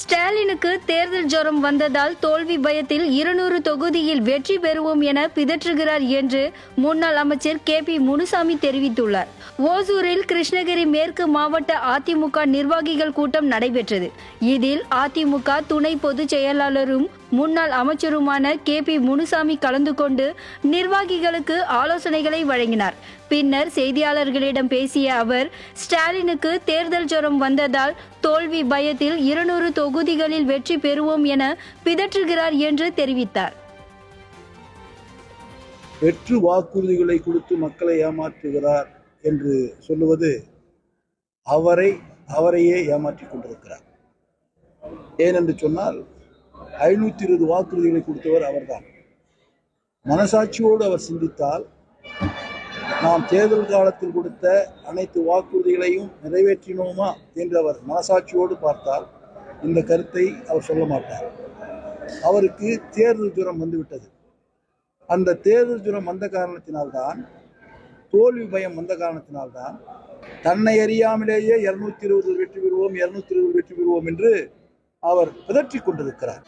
ஸ்டாலினுக்கு தேர்தல் ஜரம் வந்ததால் தோல்வி பயத்தில் இருநூறு தொகுதியில் வெற்றி பெறுவோம் என பிதற்றுகிறார் என்று முன்னாள் அமைச்சர் கே பி முனுசாமி தெரிவித்துள்ளார். ஓசூரில் கிருஷ்ணகிரி மேற்கு மாவட்ட அதிமுக நிர்வாகிகள் கூட்டம் நடைபெற்றது. இதில் அதிமுக துணை பொதுச் செயலாளரும் முன்னாள் அமைச்சருமான கே பி முனுசாமி கலந்து கொண்டு நிர்வாகிகளுக்கு ஆலோசனைகளை வழங்கினார். பின்னர் செய்தியாளர்களிடம் பேசிய அவர் ஸ்டாலினுக்கு தேர்தல் ஜரம் வந்ததால் தோல்வி பயத்தில் இருநூறு தொகுதிகளில் வெற்றி பெறுவோம் என பிதற்றுகிறார் என்று தெரிவித்தார். வெற்று வாக்குறுதிகளை கொடுத்து மக்களை ஏமாற்றுகிறார் என்று சொல்லுவது அவரை அவரையே ஏமாற்றிக் கொண்டிருக்கிறார். ஏனென்று சொன்னால் ஐநூற்றி இருபது வாக்குறுதிகளை கொடுத்தவர் அவர்தான். மனசாட்சியோடு அவர் சிந்தித்தால் நாம் தேர்தல் காலத்தில் கொடுத்த அனைத்து வாக்குறுதிகளையும் நிறைவேற்றினோமா என்று அவர் மனசாட்சியோடு பார்த்தால் இந்த கருத்தை அவர் சொல்ல மாட்டார். அவருக்கு தேர்தல் ஜுரம் வந்துவிட்டது. அந்த தேர்தல் ஜுரம் வந்த காரணத்தினால்தான் தோல்வி பயம் வந்த காரணத்தினால்தான் தன்னை அறியாமலேயே இருநூத்தி இருபது வெற்றி பெறுவோம் இருநூத்தி இருபது வெற்றி பெறுவோம் என்று அவர் பிதற்றிக் கொண்டிருக்கிறார்.